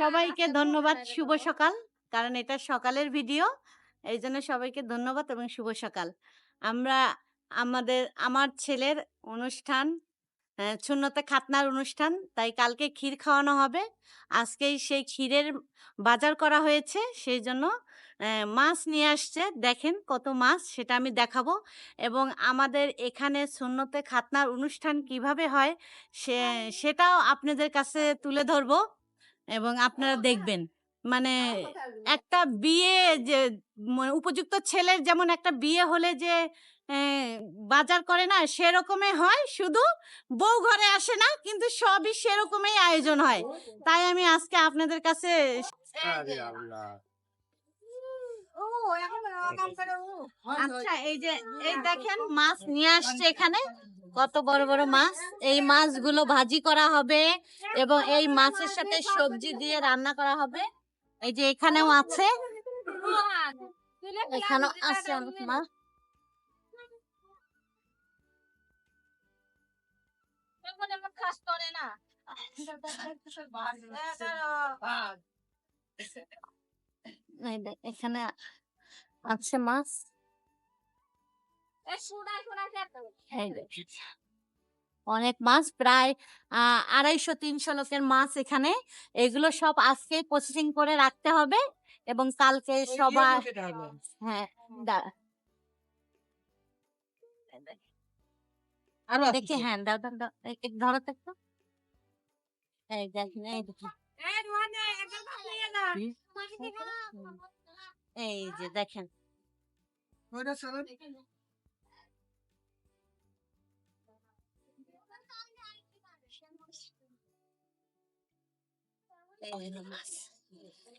সবাইকে ধন্যবাদ শুভ সকাল। কারণ এটা সকালের ভিডিও এই জন্য সবাইকে ধন্যবাদ এবং শুভ সকাল। আমরা আমাদের আমার ছেলের অনুষ্ঠান শূন্যতে খাতনার অনুষ্ঠান তাই কালকে ক্ষীর খাওয়ানো হবে। আজকেই সেই ক্ষীরের বাজার করা হয়েছে সেই জন্য মাছ নিয়ে আসছে। দেখেন কত মাছ সেটা আমি দেখাবো। এবং আমাদের এখানে শূন্যতে খাতনার অনুষ্ঠান কীভাবে হয় সে সেটাও আপনাদের কাছে তুলে ধরবো এবং আপনারা দেখবেন। মানে একটা বিয়ে যে উপযুক্ত ছেলের যেমন একটা বিয়ে হলে যে বাজার করে না সেরকমই হয়। শুধু বউ ঘরে আসে না কিন্তু সবই সেরকমই আয়োজন হয়। তাই আমি আজকে আপনাদের কাছে আচ্ছা এই যে এই দেখেন মাছ নিয়ে আসছে এখানে। কত বড় বড় মাছ। এই মাছগুলো ভাজি করা হবে এবং এই মাছের সাথে সবজি দিয়ে রান্না করা হবে। এই যে এখানেও আছে। এখানেও আছে অনেক মাছ দে- এখানে আছে মাছ? অনেক মাছ প্রায় আহ, আড়াইশো তিনশো লোকের মাছ এখানে। এগুলো সব আজকে প্রসেসিং করে রাখতে হবে এবং কালকে সবার হ্যাঁ দা- আরও দেখি হ্যাঁ দাও দাও ধরো তো একটু। এই এই যে দেখেন।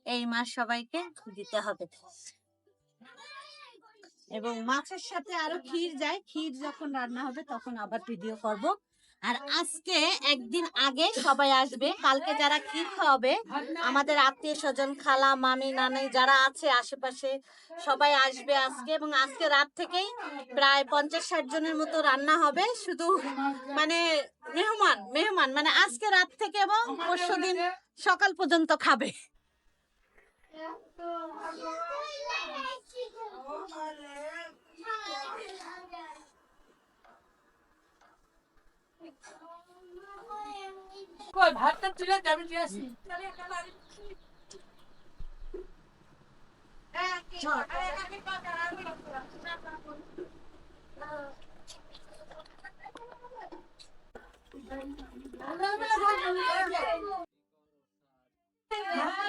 এই মাছ। সবাইকে দিতে হবে। এবং মাছের সাথে আরও ক্ষীর যায়। ক্ষীর যখন রান্না হবে তখন আবার ভিডিও করব। আর আজকে একদিন আগে সবাই আসবে। কালকে যারা ক্ষীর খাওয়াবে, আমাদের আত্মীয় স্বজন খালা, মামি, নানি যারা আছে আশেপাশে, সবাই আসবে আজকে এবং আজকে রাত থেকেই প্রায় পঞ্চাশ ষাট জনের মতো রান্না হবে। শুধু মানে মেহমান মেহমান মানে আজকে রাত থেকে এবং পরশু দিন সকাল পর্যন্ত খাবে। কই ভাতটা তুলে যাবি দিয়ে আসি তাহলে এখানে আর কি Yeah.